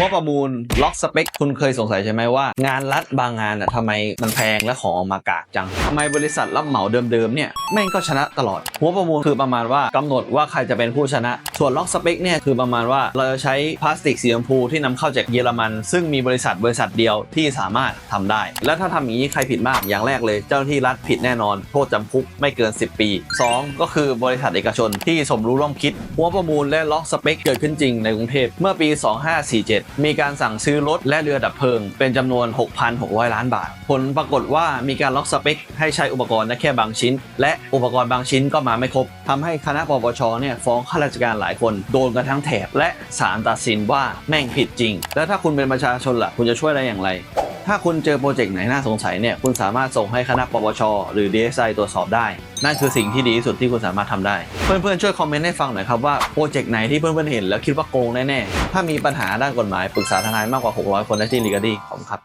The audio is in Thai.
หัวประมูลล็อกสเปค คุณเคยสงสัยใช่ไหมว่า งานรัฐบางงานอะทำไมมันแพงและของออกมากากจังทำไมบริษัทรับเหมาเดิมๆเนี่ยแม่งก็ชนะตลอด หัวประมูลคือประมาณว่ากำหนดว่าใครจะเป็นผู้ชนะ ส่วนล็อกสเปคเนี่ยคือประมาณว่าเราจะใช้พลาสติกสีชมพูที่นำเข้าจากเยอรมัน ซึ่งมีบริษัทบริษัทเดียวที่สามารถทำได้ และถ้าทำอย่างนี้ใครผิดมากอย่างแรกเลย เจ้าหน้าที่รัฐผิดแน่นอน โทษจำคุกไม่เกิน 10 ปี 2 ก็คือบริษัทเอกชนที่สมรู้ร่วมคิด หัวประมูลและล็อกสเปคเกิดขึ้นจริงในกรุงเทพเมื่อปี 2547มีการสั่งซื้อรถและเรือดับเพลิง เป็นจำนวน 6,600 ล้านบาท ผลปรากฏว่ามีการล็อกสเปค ให้ใช้อุปกรณ์ได้แค่บางชิ้น และอุปกรณ์บางชิ้นก็มาไม่ครบทำให้คณะปปชเนี่ยฟ้องข้าราชการหลายคนโดนกันทั้งแถบและศาลตัดสินว่าแม่งผิดจริง แล้วถ้าคุณเป็นประชาชนล่ะคุณจะช่วยได้อย่างไร ถ้าคุณเจอโปรเจกต์ไหนน่าสงสัยเนี่ยคุณสามารถส่งให้คณะปปชหรือ DSI ตรวจสอบได้ นั่นคือสิ่งที่ดีที่สุดที่คุณสามารถทำได้ เพื่อนๆช่วยคอมเมนต์ให้ฟังหน่อยครับว่าโปรเจกต์ไหนที่เพื่อนๆเห็นแล้วคิดว่าโกงแน่ๆถ้ามีปัญหาด้านกฎหมายปรึกษาทนายมากกว่า 600 คนได้ที่ลีกาดีขอบคุณครับ